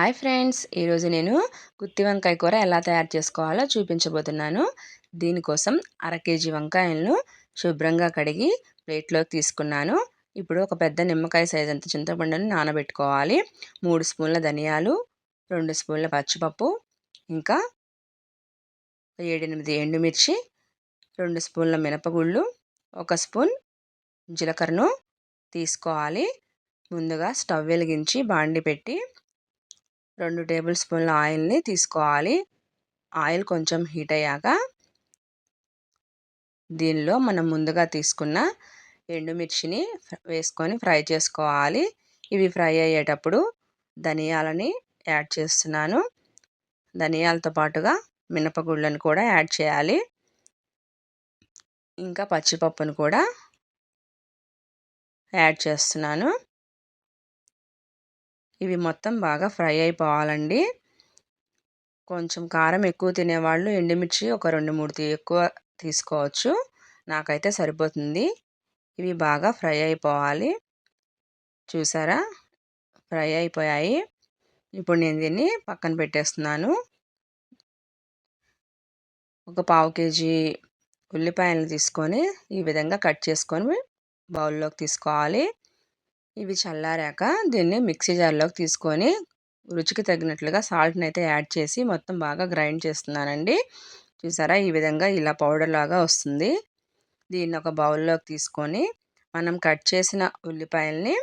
Hi friends. ఈరోజు నేను గుత్తి వంకాయ కూర ఎలా తయారు చేసుకోవాలో చూపించబోతున్నాను. దీనికోసం అర కేజీ వంకాయలను శుభ్రంగా కడిగి ప్లేట్లోకి తీసుకున్నాను. ఇప్పుడు ఒక పెద్ద నిమ్మకాయ సైజ్ అంత చింతపండును నానబెట్టుకోవాలి. మూడు స్పూన్ల ధనియాలు రెండు స్పూన్ల పచ్చిపప్పు ఇంకా ఏడెనిమిది ఎండుమిర్చి రెండు స్పూన్ల మినపగుళ్ళు ఒక స్పూన్ జీలకర్రను తీసుకోవాలి. ముందుగా స్టవ్ వెలిగించి బాండి పెట్టి రెండు టేబుల్ స్పూన్ల ఆయిల్ని తీసుకోవాలి. ఆయిల్ కొంచెం హీట్ అయ్యాక దీనిలో మనం ముందుగా తీసుకున్న ఎండుమిర్చిని వేసుకొని ఫ్రై చేసుకోవాలి. ఇవి ఫ్రై అయ్యేటప్పుడు ధనియాలని యాడ్ చేస్తున్నాను. ధనియాలతో పాటుగా మినపగుళ్ళను కూడా యాడ్ చేయాలి. ఇంకా పచ్చిపప్పును కూడా యాడ్ చేస్తున్నాను. ఇవి మొత్తం బాగా ఫ్రై అయిపోవాలండి. కొంచెం కారం ఎక్కువ తినేవాళ్ళు ఎండుమిర్చి ఒక రెండు మూడు ఎక్కువ తీసుకోవచ్చు. నాకైతే సరిపోతుంది. ఇవి బాగా ఫ్రై అయిపోవాలి. చూసారా? ఫ్రై అయిపోయాయి. ఇప్పుడు నేను దీన్ని పక్కన పెట్టేస్తున్నాను. ఒక పావు కేజీ ఉల్లిపాయలు తీసుకొని ఈ విధంగా కట్ చేసుకొని బౌల్లోకి తీసుకోవాలి. ఇవి చల్లారాక దీన్ని మిక్సీ జార్లోకి తీసుకొని రుచికి తగినట్లుగా సాల్ట్ని అయితే యాడ్ చేసి మొత్తం బాగా గ్రైండ్ చేస్తున్నానండి. చూసారా? ఈ విధంగా ఇలా పౌడర్ లాగా వస్తుంది. దీన్ని ఒక బౌల్లోకి తీసుకొని మనం కట్ చేసిన ఉల్లిపాయల్ని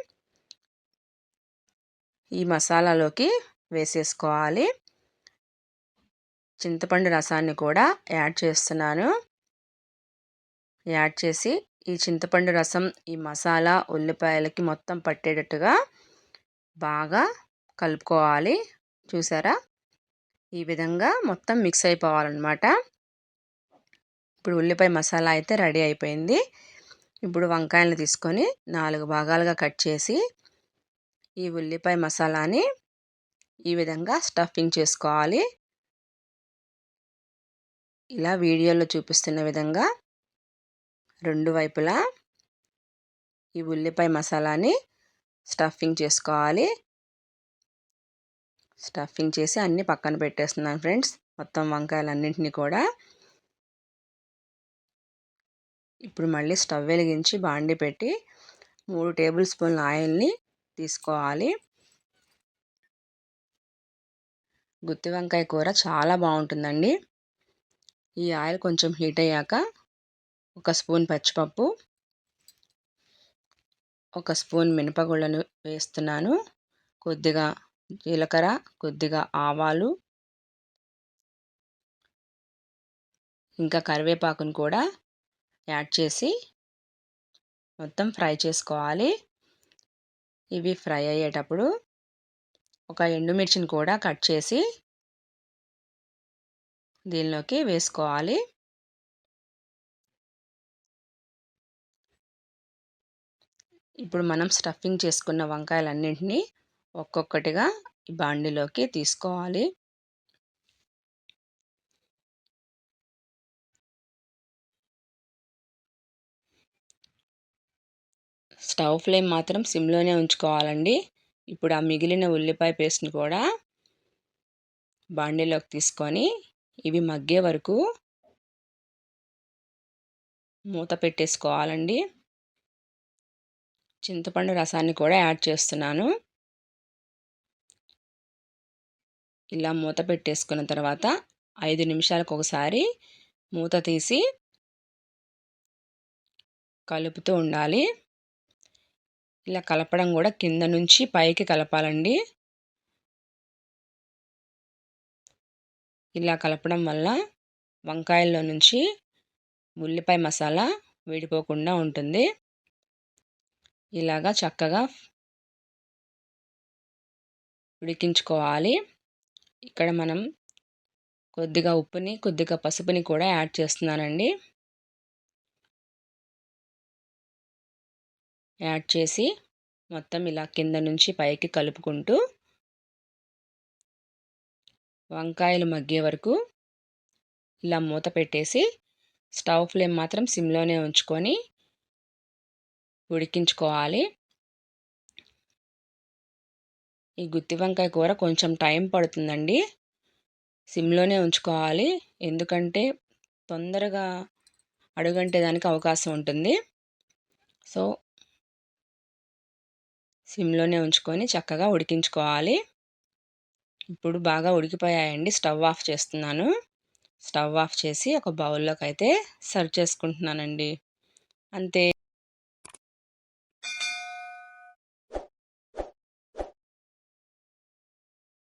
ఈ మసాలాలోకి వేసేసుకోవాలి. చింతపండు రసాన్ని కూడా యాడ్ చేస్తున్నాను. యాడ్ చేసి ఈ చింతపండు రసం ఈ మసాలా ఉల్లిపాయలకి మొత్తం పట్టేటట్టుగా బాగా కలుపుకోవాలి. చూసారా? ఈ విధంగా మొత్తం మిక్స్ అయిపోవాలన్నమాట. ఇప్పుడు ఉల్లిపాయ మసాలా అయితే రెడీ అయిపోయింది. ఇప్పుడు వంకాయలను తీసుకొని నాలుగు భాగాలుగా కట్ చేసి ఈ ఉల్లిపాయ మసాలాని ఈ విధంగా స్టఫింగ్ చేసుకోవాలి. ఇలా వీడియోలో చూపిస్తున్న విధంగా రెండు వైపులా ఈ ఉల్లిపాయ మసాలాని స్టఫింగ్ చేసుకోవాలి. స్టఫింగ్ చేసి అన్నీ పక్కన పెట్టేస్తున్నాను ఫ్రెండ్స్. మొత్తం వంకాయలన్నింటినీ కూడా. ఇప్పుడు మళ్ళీ స్టవ్ వెలిగించి బాండి పెట్టి మూడు టేబుల్ స్పూన్ల ఆయిల్ని తీసుకోవాలి. గుత్తి వంకాయ కూర చాలా బాగుంటుందండి. ఈ ఆయిల్ కొంచెం హీట్ అయ్యాక ఒక స్పూన్ పచ్చిపప్పు ఒక స్పూన్ మినపగుళ్ళను వేస్తున్నాను. కొద్దిగా జీలకర్ర కొద్దిగా ఆవాలు ఇంకా కరివేపాకును కూడా యాడ్ చేసి మొత్తం ఫ్రై చేసుకోవాలి. ఇవి ఫ్రై అయ్యేటప్పుడు ఒక ఎండుమిర్చిని కూడా కట్ చేసి దీనిలోకి వేసుకోవాలి. ఇప్పుడు మనం స్టఫింగ్ చేసుకున్న వంకాయలన్నింటినీ ఒక్కొక్కటిగా ఈ బాండిలోకి తీసుకోవాలి. స్టవ్ ఫ్లేమ్ మాత్రం సిమ్లోనే ఉంచుకోవాలండి. ఇప్పుడు ఆ మిగిలిన ఉల్లిపాయ పేస్ట్ని కూడా బాండీలోకి తీసుకొని ఇవి మగ్గే వరకు మూత పెట్టేసుకోవాలండి. చింతపండు రసాన్ని కూడా యాడ్ చేస్తున్నాను. ఇలా మూత పెట్టేసుకున్న తర్వాత ఐదు నిమిషాలకు ఒకసారి మూత తీసి కలుపుతూ ఉండాలి. ఇలా కలపడం కూడా కింద నుంచి పైకి కలపాలండి. ఇలా కలపడం వల్ల వంకాయల్లో నుంచి ఉల్లిపాయ మసాలా విడిపోకుండా ఉంటుంది. ఇలాగా చక్కగా ఉడికించుకోవాలి. ఇక్కడ మనం కొద్దిగా ఉప్పుని కొద్దిగా పసుపుని కూడా యాడ్ చేస్తున్నానండి. యాడ్ చేసి మొత్తం ఇలా కింద నుంచి పైకి కలుపుకుంటూ వంకాయలు మగ్గే వరకు ఇలా మూత పెట్టేసి స్టవ్ ఫ్లేమ్ మాత్రం సిమ్లోనే ఉంచుకొని ఉడికించుకోవాలి. ఈ గుత్తి వంకాయ కూర కొంచెం టైం పడుతుందండి. సిమ్లోనే ఉంచుకోవాలి. ఎందుకంటే తొందరగా అడుగంటే దానికి అవకాశం ఉంటుంది. సో సిమ్లోనే ఉంచుకొని చక్కగా ఉడికించుకోవాలి. ఇప్పుడు బాగా ఉడికిపోయాయండి. స్టవ్ ఆఫ్ చేస్తున్నాను. స్టవ్ ఆఫ్ చేసి ఒక బౌల్లోకి అయితే సర్వ్ చేసుకుంటున్నానండి. అంతే.